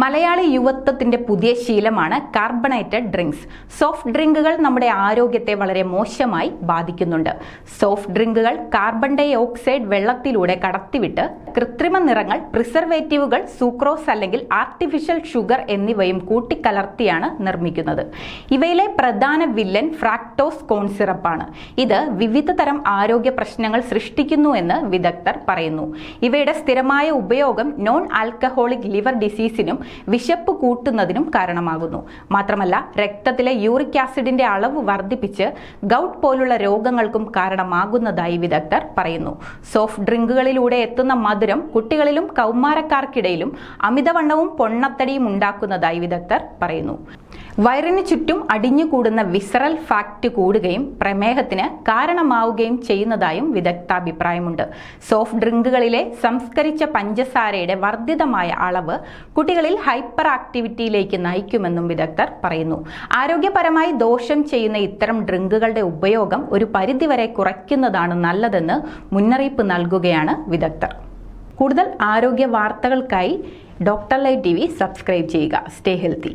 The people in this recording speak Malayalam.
മലയാളി യുവത്വത്തിന്റെ പുതിയ ശീലമാണ് കാർബണേറ്റഡ് ഡ്രിങ്ക്സ്. സോഫ്റ്റ് ഡ്രിങ്കുകൾ നമ്മുടെ ആരോഗ്യത്തെ വളരെ മോശമായി ബാധിക്കുന്നുണ്ട്. സോഫ്റ്റ് ഡ്രിങ്കുകൾ കാർബൺ ഡൈ ഓക്സൈഡ് വെള്ളത്തിലൂടെ കടത്തിവിട്ട് കൃത്രിമ നിറങ്ങൾ പ്രിസർവേറ്റീവുകൾ സൂക്രോസ് അല്ലെങ്കിൽ ആർട്ടിഫിഷ്യൽ ഷുഗർ എന്നിവയും കൂട്ടിക്കലർത്തിയാണ് നിർമ്മിക്കുന്നത്. ഇവയിലെ പ്രധാന വില്ലൻ ഫ്രാക്ടോസ് കോൺ സിറപ്പാണ് ഇത് വിവിധ തരം ആരോഗ്യ പ്രശ്നങ്ങൾ സൃഷ്ടിക്കുന്നു എന്ന് വിദഗ്ധർ പറയുന്നു. ഇവയുടെ സ്ഥിരമായ ഉപയോഗം നോൺ ആൽക്കഹോളിക് ലിവർ ഡിസീസിനും വിശപ്പ് കൂട്ടുന്നതിനും കാരണമാകുന്നു. മാത്രമല്ല രക്തത്തിലെ യൂറിക് ആസിഡിന്റെ അളവ് വർദ്ധിപ്പിച്ച് ഗൗട്ട് പോലുള്ള രോഗങ്ങൾക്കും കാരണമാകുന്നതായി വിദഗ്ധർ പറയുന്നു. സോഫ്റ്റ് ഡ്രിങ്കുകളിലൂടെ എത്തുന്ന മധുരം കുട്ടികളിലും കൗമാരക്കാർക്കിടയിലും അമിതവണ്ണവും പൊണ്ണത്തടിയും ഉണ്ടാക്കുന്നതായി വിദഗ്ധർ പറയുന്നു. വയറിന് ചുറ്റും അടിഞ്ഞുകൂടുന്ന വിസറൽ ഫാക്റ്റ് കൂടുകയും പ്രമേഹത്തിന് കാരണമാവുകയും ചെയ്യുന്നതായും വിദഗ്ധാഭിപ്രായമുണ്ട്. സോഫ്റ്റ് ഡ്രിങ്കുകളിലെ സംസ്കരിച്ച പഞ്ചസാരയുടെ വർദ്ധിതമായ അളവ് കുട്ടികളിൽ ഹൈപ്പർ ആക്ടിവിറ്റിയിലേക്ക് നയിക്കുമെന്നും വിദഗ്ധർ പറയുന്നു. ആരോഗ്യപരമായി ദോഷം ചെയ്യുന്ന ഇത്തരം ഡ്രിങ്കുകളുടെ ഉപയോഗം ഒരു പരിധിവരെ കുറയ്ക്കുന്നതാണ് നല്ലതെന്ന് മുന്നറിയിപ്പ് നൽകുകയാണ് വിദഗ്ധർ. കൂടുതൽ ആരോഗ്യ വാർത്തകൾക്കായി doctor live T V subscribe ചെയ്യുക. Stay healthy.